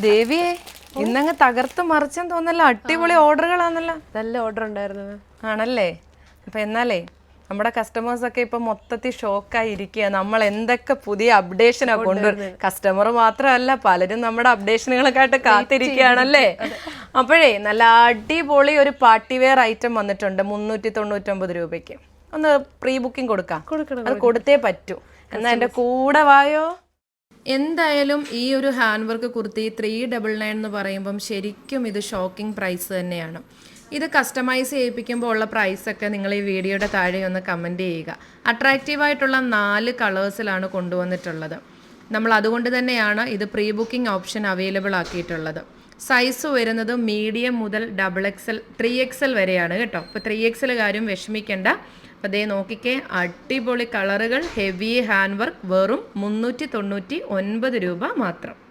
ദേവിയെ ഇന്നങ്ങ് തകർത്ത് മറിച്ചെന്ന് തോന്നല്ല അടിപൊളി ഓർഡറുകളാണല്ലോ. നല്ല ഓർഡർ ഉണ്ടായിരുന്നു. ആണല്ലേ? അപ്പൊ എന്നാലേ നമ്മുടെ കസ്റ്റമേഴ്സ് ഒക്കെ ഇപ്പൊ മൊത്തത്തിൽ ഷോക്കായി ഇരിക്കുക നമ്മൾ എന്തൊക്കെ പുതിയ അപ്ഡേഷനാ കൊണ്ടുവരും കസ്റ്റമർ മാത്രമല്ല പലരും നമ്മുടെ അപ്ഡേഷനുകളൊക്കെ ആയിട്ട് കാത്തിരിക്കുകയാണല്ലേ? അപ്പോഴേ നല്ല അടിപൊളി ഒരു പാർട്ടി വെയർ ഐറ്റം വന്നിട്ടുണ്ട് മുന്നൂറ്റി തൊണ്ണൂറ്റൊമ്പത് രൂപയ്ക്ക്. ഒന്ന് പ്രീ ബുക്കിംഗ് കൊടുക്കാം. കൊടുക്കണം അത് കൊടുത്തേ പറ്റൂ. എന്നാ എന്റെ കൂടെ വായോ? എന്തായാലും ഈ ഒരു hand work kurti three double nine എന്ന് പറയുമ്പം ശരിക്കും ഇത് ഷോക്കിംഗ് പ്രൈസ് തന്നെയാണ്. ഇത് കസ്റ്റമൈസ് ചെയ്യിപ്പിക്കുമ്പോൾ ഉള്ള പ്രൈസൊക്കെ നിങ്ങൾ ഈ വീഡിയോയുടെ താഴെ ഒന്ന് കമന്റ് ചെയ്യുക. അട്രാക്റ്റീവായിട്ടുള്ള നാല് കളേഴ്സിലാണ് കൊണ്ടുവന്നിട്ടുള്ളത്. നമ്മൾ അതുകൊണ്ട് തന്നെയാണ് ഇത് പ്രീ ബുക്കിംഗ് ഓപ്ഷൻ അവൈലബിൾ ആക്കിയിട്ടുള്ളത്. സൈസ് വരുന്നത് മീഡിയം മുതൽ ഡബിൾ എക്സൽ ത്രീ എക്സൽ വരെയാണ് കേട്ടോ. അപ്പോൾ ത്രീ എക്സൽ കാര്യം വിഷമിക്കേണ്ട. അപ്പോൾ ദേ നോക്കിക്കേ അടിപൊളി കളറുകൾ ഹെവി ഹാൻഡ് വർക്ക് വെറും മുന്നൂറ്റി തൊണ്ണൂറ്റി ഒൻപത് രൂപ മാത്രം.